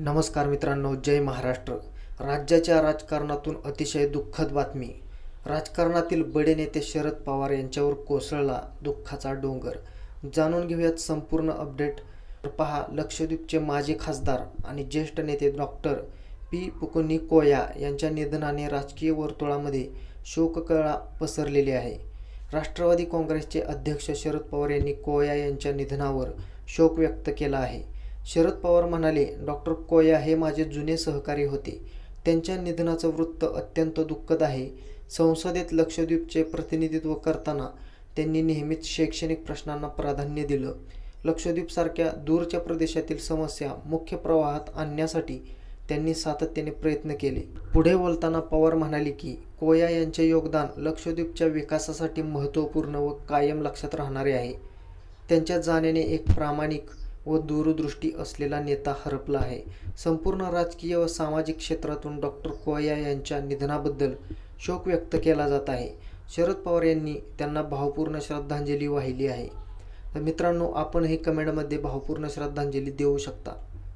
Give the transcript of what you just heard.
नमस्कार मित्रांनो जय महाराष्ट्र. राज्याच्या राजकारणातून अतिशय दुःखद बातमी. राजकारणातील बडे नेते शरद पवार यांच्यावर कोसळला दुःखाचा डोंगर. जाणून घेऊयात संपूर्ण अपडेट. पहा लक्षद्वीपचे माजी खासदार आणि ज्येष्ठ नेते डॉक्टर पी. पुकुनी कोया यांच्या निधनाने राजकीय वर्तुळामध्ये शोककळा पसरलेली आहे. राष्ट्रवादी काँग्रेसचे अध्यक्ष शरद पवार यांनी कोया यांच्या निधनावर शोक व्यक्त केला आहे. शरद पवार म्हणाले डॉक्टर कोया हे माझे जुने सहकारी होते. त्यांच्या निधनाचं वृत्त अत्यंत दुःखद आहे. संसदेत लक्षद्वीपचे प्रतिनिधित्व करताना त्यांनी नेहमीच शैक्षणिक प्रश्नांना प्राधान्य दिलं. लक्षद्वीपसारख्या दूरच्या प्रदेशातील समस्या मुख्य प्रवाहात आणण्यासाठी त्यांनी सातत्याने प्रयत्न केले. पुढे बोलताना पवार म्हणाले की कोया यांचे योगदान लक्षद्वीपच्या विकासासाठी महत्त्वपूर्ण व कायम लक्षात राहणारे आहे. त्यांच्या जाण्याने एक प्रामाणिक व दूरदृष्टी असलेला नेता हरपला आहे. संपूर्ण राजकीय व सामाजिक क्षेत्रातून डॉक्टर कोया यांच्या निधनाबद्दल शोक व्यक्त केला जात आहे. शरद पवार यांनी त्यांना भावपूर्ण श्रद्धांजली वाहिली आहे. तर मित्रांनो आपणही कमेंटमध्ये भावपूर्ण श्रद्धांजली देऊ शकता.